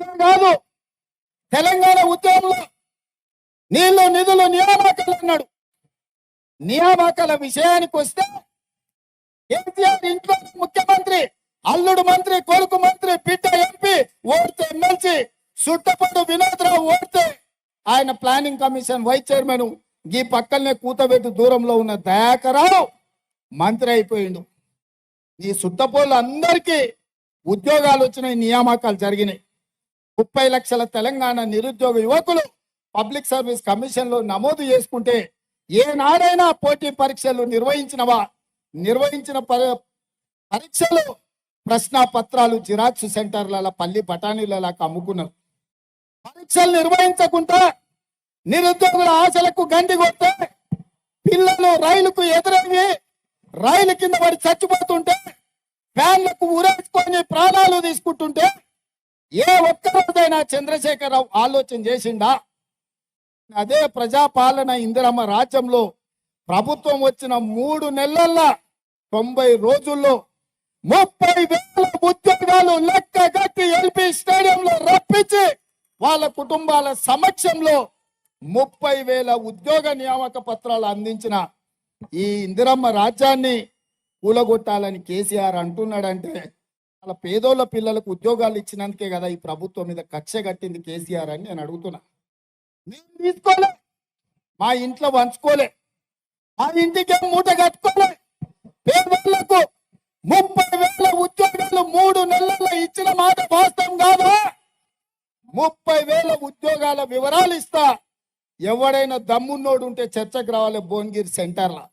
ఇదే కాదు. తెలంగాణ ఉద్యమంలో నీళ్ళు నిధులు నియామకాలు అన్నాడు. నియామకాల విషయానికి వస్తే కేసీఆర్ ఇంట్లో ముఖ్యమంత్రి అల్లుడు మంత్రి కొడుకు మంత్రి బిడ్డ ఎంపీ ఓడితే ఎమ్మెల్సీ సుట్టపట్టు వినోద్రావు ఓడితే ఆయన ప్లానింగ్ కమిషన్ వైస్ చైర్మన్ ఈ పక్కనే కూతబెట్టి దూరంలో ఉన్న దయాకరావు మంత్రి అయిపోయిండు. ఈ సుట్టపోళ్ళు అందరికీ ఉద్యోగాలు వచ్చినాయి నియామకాలు జరిగినాయి. ముప్పై లక్షల తెలంగాణ నిరుద్యోగ యువకులు పబ్లిక్ సర్వీస్ కమిషన్లో నమోదు చేసుకుంటే ఏనాడైనా పోటీ పరీక్షలు నిర్వహించినవా? నిర్వహించిన పరీక్షలు ప్రశ్న పత్రాలు జిరాక్స్ సెంటర్ల పల్లి బఠానీలలో అమ్ముకున్నారు. పరీక్షలు నిర్వహించకుండా నిరుద్యోగుల ఆశలకు గండి కొడితే పిల్లలు రైలుకు ఎదురయ్యి రైలు కింద పడి చచ్చిపోతుంటే ఫ్యాన్లకు ఊరేసుకొని ప్రాణాలు తీసుకుంటుంటే ఏ ఒక్క రోజైనా చంద్రశేఖరరావు ఆలోచన చేసిండా? అదే ప్రజాపాలన ఇందిరమ్మ రాజ్యంలో ప్రభుత్వం వచ్చిన మూడు నెలల్లో తొంభై రోజుల్లో ముప్పై వేల ఉద్యోగాలు లెక్క కట్టి ఎల్పి స్టేడియంలో రప్పించి వాళ్ళ కుటుంబాల సమక్షంలో ముప్పై వేల ఉద్యోగ నియామక పత్రాలు అందించిన ఈ ఇందిరమ్మ రాజ్యాన్ని కూలగొట్టాలని కేసీఆర్ అంటున్నాడంటే అలా పేదోళ్ళ పిల్లలకు ఉద్యోగాలు ఇచ్చినందుకే కదా ఈ ప్రభుత్వం మీద కక్ష కట్టింది కేసీఆర్ అని నేను అడుగుతున్నా. మేము తీసుకోలే. మా ఇంట్లో వంచుకోలే. మా ఇంటికి మూట కట్టుకోలే. పేదోళ్ళకు ముప్పై వేల ఉద్యోగాలు మూడు నెలల్లో ఇచ్చిన మాట వాస్తవం కాదా? ముప్పై వేల ఉద్యోగాల వివరాలు ఇస్తా. ఎవడైనా దమ్మున్నోడు ఉంటే చర్చకు రావాలి భువనగిరి సెంటర్లో.